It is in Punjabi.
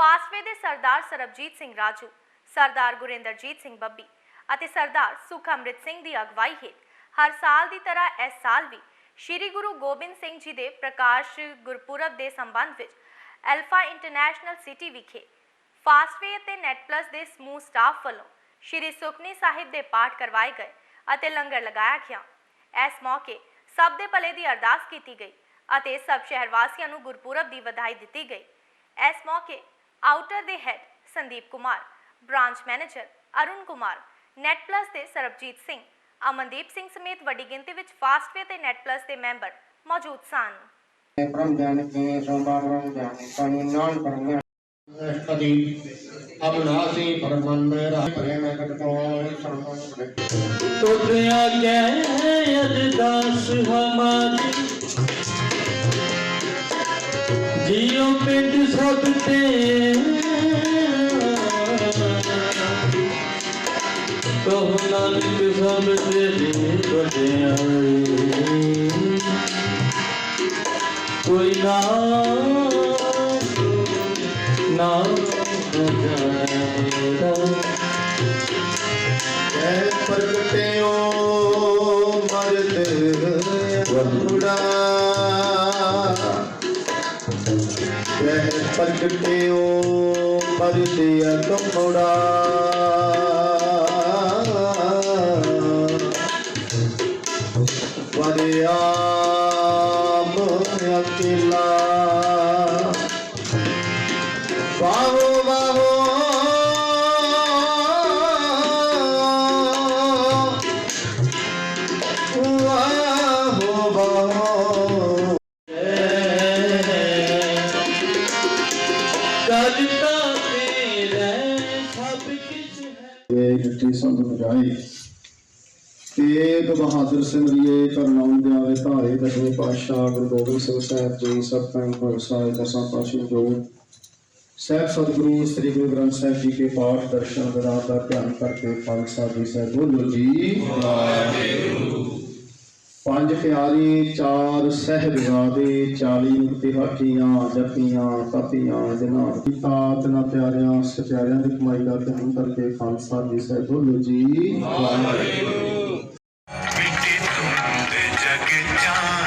ਫਾਸਵੇ ਦੇ ਸਰਦਾਰ ਸਰਬਜੀਤ ਸਿੰਘ ਰਾਜੂ, ਸਰਦਾਰ ਗੁਰਿੰਦਰਜੀਤ ਸਿੰਘ ਬੱਬੀ ਅਤੇ ਸਰਦਾਰ ਸੁਖ ਅੰਮ੍ਰਿਤ ਸਿੰਘ ਦੀ ਅਗਵਾਈ ਹੇਠ ਹਰ ਸਾਲ ਦੀ ਤਰ੍ਹਾਂ ਇਸ ਸਾਲ ਵੀ ਸ੍ਰੀ ਗੁਰੂ ਗੋਬਿੰਦ ਸਿੰਘ ਜੀ ਦੇ ਪ੍ਰਕਾਸ਼ ਗੁਰਪੁਰਬ ਦੇ ਸੰਬੰਧ ਵਿੱਚ ਐਲਫਾ ਇੰਟਰਨੈਸ਼ਨਲ ਸਿਟੀ ਵਿਖੇ ਫਾਸਟਵੇ ਅਤੇ ਨੈਟ ਪਲੱਸ ਦੇ ਸਮੂਹ ਸਟਾਫ ਵੱਲੋਂ ਸ੍ਰੀ ਸੁਖਨੀ ਸਾਹਿਬ ਦੇ ਪਾਠ ਕਰਵਾਏ ਗਏ ਅਤੇ ਲੰਗਰ ਲਗਾਇਆ ਗਿਆ। ਇਸ ਮੌਕੇ ਸਭ ਦੇ ਭਲੇ ਦੀ ਅਰਦਾਸ ਕੀਤੀ ਗਈ ਅਤੇ ਸਭ ਸ਼ਹਿਰ ਵਾਸੀਆਂ ਨੂੰ ਗੁਰਪੁਰਬ ਦੀ ਵਧਾਈ ਦਿੱਤੀ ਗਈ। ਇਸ ਮੌਕੇ ਆਊਟਰ ਦੇ head Sandeep Kumar branch manager Arun Kumar net plus ਦੇ ਸਰਬਜੀਤ ਸਿੰਘ ਅਮਨਦੀਪ ਸਿੰਘ ਸਮੇਤ ਵੱਡੀ ਗਿਣਤੀ ਵਿੱਚ ਫਾਸਟਵੇ ਤੇ ਨੈਟ ਪਲੱਸ ਦੇ ਮੈਂਬਰ ਮੌਜੂਦ ਸਨ ब्रह्म ज्ञान के सोमवार ब्रह्म ज्ञान परिणाम ब्रह्म कदी अविनाशी परमन में रह परे में कटको सर्वम ਟੋਟਿਆ ਕਹਿ ਅਰਦਾਸ ਹਮਾਰੀ ਜੀਉ ਪਿੰਡ ਸਭ ਤੇ ਕਹੋ ਨਾਨਕ ਸਭ ਤੇਰੀ ਵਡਿਆਈ ਕੋਈ ਨਾ ਨਾ ਜਾਣਦਾ। ਕਹਿ ਪ੍ਰਗਟਿਓ பட்டுட்டேயோ பரிசைய தொங்குடா வரையாம் அக்கிலா ਇਹ ਜੱਟੀ ਸੰਤ ਬਜਾਏ ਤੇਗ ਬਹਾਦਰ ਸਿਮਰਿਏ ਕਰਨਾਉ ਦੇ ਆਵੇ ਧਾਰੇ ਦਸਵੇਂ ਪਾਤਸ਼ਾਹ ਗੁਰੂ ਗੋਬਿੰਦ ਸਿੰਘ ਸਾਹਿਬ ਜੀ ਸਭ ਤੋਂ ਪ੍ਰਸਾਦ ਦਸਾਂ ਪਾਤਸ਼ਾਹ ਜੋ ਸਹਿਬ ਸਤਿਗੁਰੂ ਸ੍ਰੀ ਗੁਰੂ ਗ੍ਰੰਥ ਸਾਹਿਬ ਜੀ ਕੇ ਪਾਠ ਦਰਸ਼ਨ ਵਿਰਾਤ ਦਾ ਧਿਆਨ ਕਰਕੇ ਖਾਲਸਾ ਜੀ ਸਾਹਿਬ ਬੋਲੋ ਜੀ। ਪੰਜ ਪਿਆਰੇ ਚਾਰ ਸਹਿਬਜ਼ਾਦੇ 40 ਤਿਹਾਕੀਆਂ ਜੱਪੀਆਂ ਤਪੀਆਂ ਜਨਾਬ ਪਿਤਾ ਤਨਾ ਪਿਆਰਿਆਂ ਸਚਾਰਿਆਂ ਦੀ ਕਮਾਈ ਦਾ ਧਿਆਨ ਕਰਕੇ ਖਾਲਸਾ ਜੀ ਸਾਹਿਬ ਬੋਲੋ ਜੀ। ਵਾਹਿਗੁਰੂ। ਮਿੱਟੀ ਤੋਂ ਦੇ ਜਗ ਜਾਨ